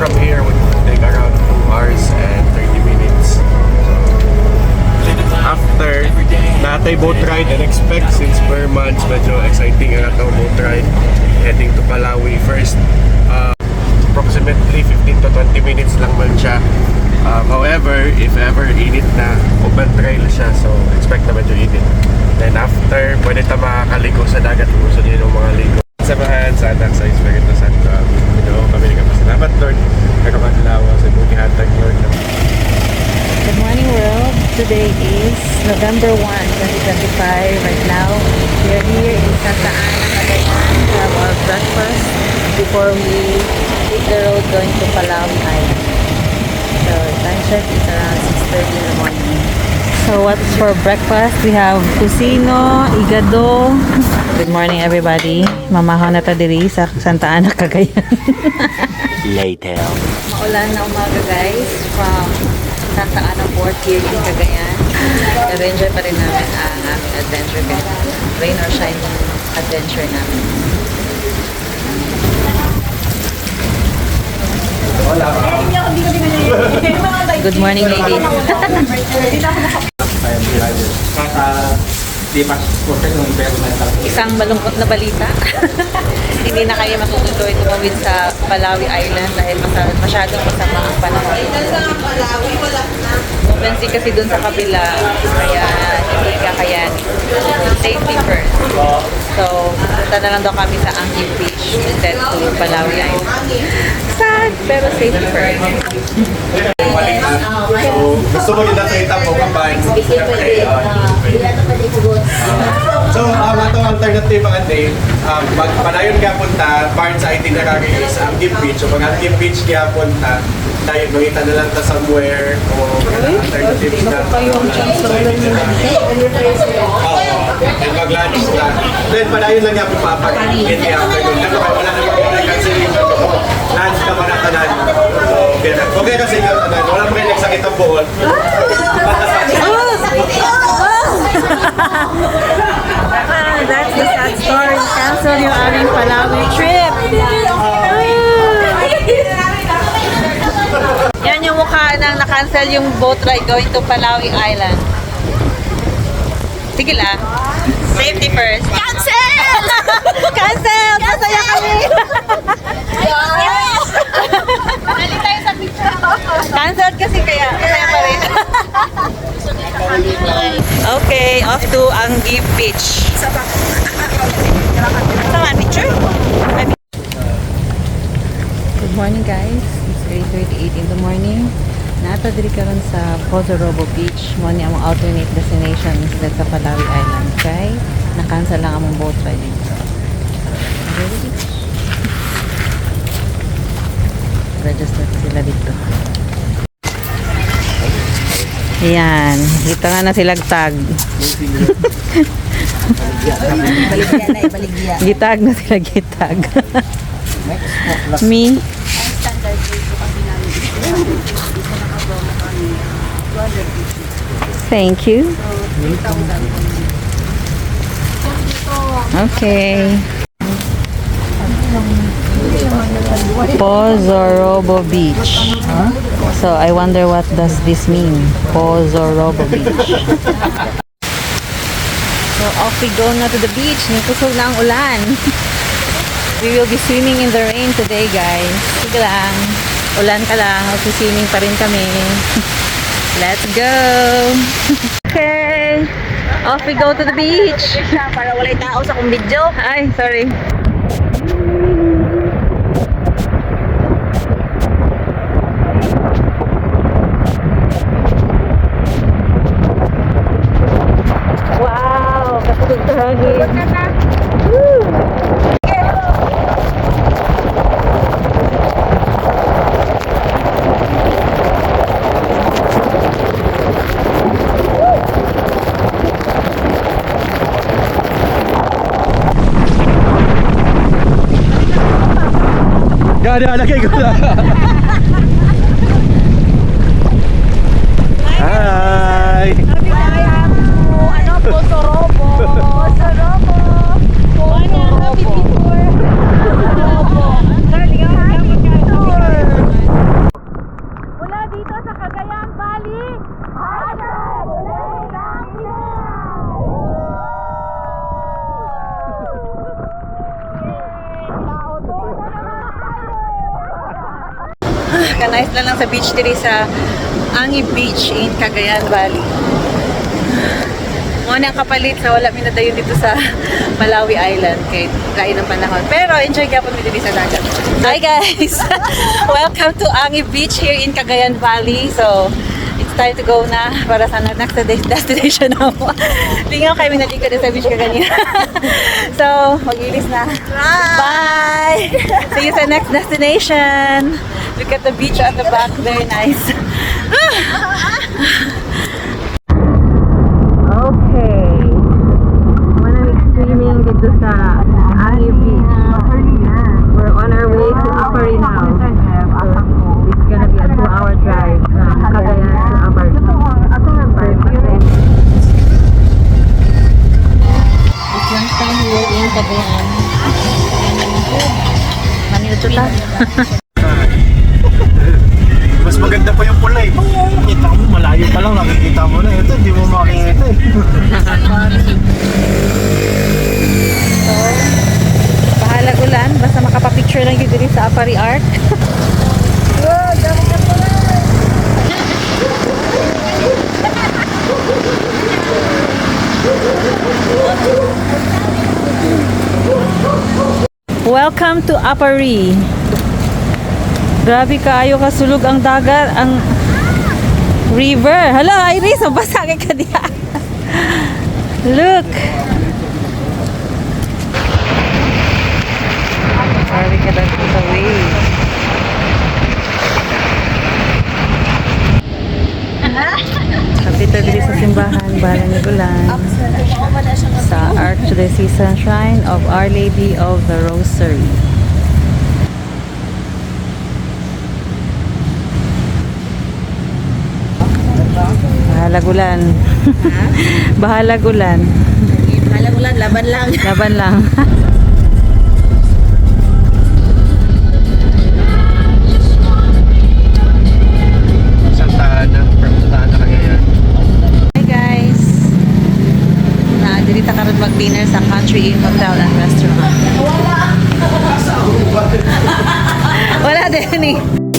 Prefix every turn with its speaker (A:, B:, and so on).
A: from here would take around 2 hours and 30 minutes. After natay boat ride and expect since per months medyo exciting ang atong boat ride heading to Palawi. First uh, approximately 15 to 20 minutes lang man siya. Um, however if ever init na open trail siya so expect na medyo init. Then after pwede ta makakaligo sa dagat kung gusto niyo mga ligo samahan sa anak sa Espiritu Santo you know kami nga pasalamat Lord nagkamadlawa sa buong hatag Lord
B: Good morning world. Today is November 1, 2025. Right now, we are here in Santa Ana, Cagayan to have our breakfast before we take the road going to Palawan Island. So, time check is around 6.30 in the morning. So, what's for breakfast? We have kusino, igado. Good morning everybody. Mamahaw na ta diri sa Santa Ana, Cagayan.
C: Later.
B: Maulan na umaga guys from Santa Ana Port here in Cagayan. Enjoy pa rin namin ang aming adventure guys. Rain or shine adventure namin. Good morning ladies.
D: di pa porket ng environmental
B: Isang malungkot na balita. Hindi na kayo matutuloy tumawid sa Palawi Island dahil masa- masyadong masama ang panahon. Bumensi kasi dun sa kabila, kaya hindi kakayan. Safety first. So, punta na lang daw kami sa Anguille Beach instead to Palawi Island. Sad, pero safety first.
A: So, gusto mo din na sa mo kapag So, um, atong alternative ang day, um, pag padayon ka punta, part sa itinerary is ang Gift Beach. So, pag ang Gift Beach kaya punta, tayo mangita na lang ta somewhere o alternative na. Oo. And mag-lunch na. Then, padayon lang yung papag-in the afternoon. Pero wala na mag-cancellation ko. Lunch ka pa na tanan. So, okay na. Tanan. Wala mo kayo nagsakit ang buhol.
B: Ah, that's the sad story. Cancel yung aming Palawi trip. Yan yung mukha ng na-cancel yung boat ride going to Palawi Island. Sige lang. Safety first. Cancel! Cancel! Masaya kami! yes! Cancelled kasi kaya. Masaya pa rin. Okay, off to Anguille Beach. Sama, picture? Good morning guys. It's 8.38 in the morning. Nata diri karon sa Pozorobo Beach. Mo ni among alternate destination instead sa Palawi Island. Okay? Na-cancel lang among boat ride dito. Ready? Register sila dito. Ayan. Dito nga na silag tag. Gitag na sila gitag. Me. Thank you. Okay. Pozorobo Beach. So I wonder what does this mean? Pozorobo Beach. So off we go na to the beach. Nagkusog na ang ulan. We will be swimming in the rain today, guys. Sige lang. Ulan ka lang. Mag-swimming pa rin kami. Let's go! okay. Off we go to the beach.
E: para walay tao sa kong video.
B: Ay, sorry.
A: Gada, lagay ko.
B: Ka-nice lang lang sa beach diri sa Angi Beach in Cagayan Valley. Mo ang kapalit sa wala mi nadayon dito sa Malawi Island kay lain ng panahon. Pero enjoy gyapon mi diri sa dagat. Hi guys. Welcome to Angi Beach here in Cagayan Valley. So time to go na para sa next de- destination na mo. Lingaw kami nalikod sa beach kaganina. so, mag-ilis na. Bye! See you sa next destination. Look at the beach at the back. Very nice. Chuta.
F: Mas maganda pa yung pula eh. Kita mo, malayo pa lang, nakikita mo na. Ito, hindi mo makikita eh.
B: Bahalag ulan, basta makapapicture lang yun diri sa Apari Arc. Welcome to Apari. Grabe kaayo kasulog ang dagat, ang river. Hala, Iris, basa kay ka diha. Look. Grabe ka lang sa wave. Kapita sa simbahan, Balan ni Gulan. Sa Archdiocese Shrine of Our Lady of the Rosary. Bahalag ulan. Bahalag ulan.
E: Halang ulan, laban lang.
B: Laban lang. eh.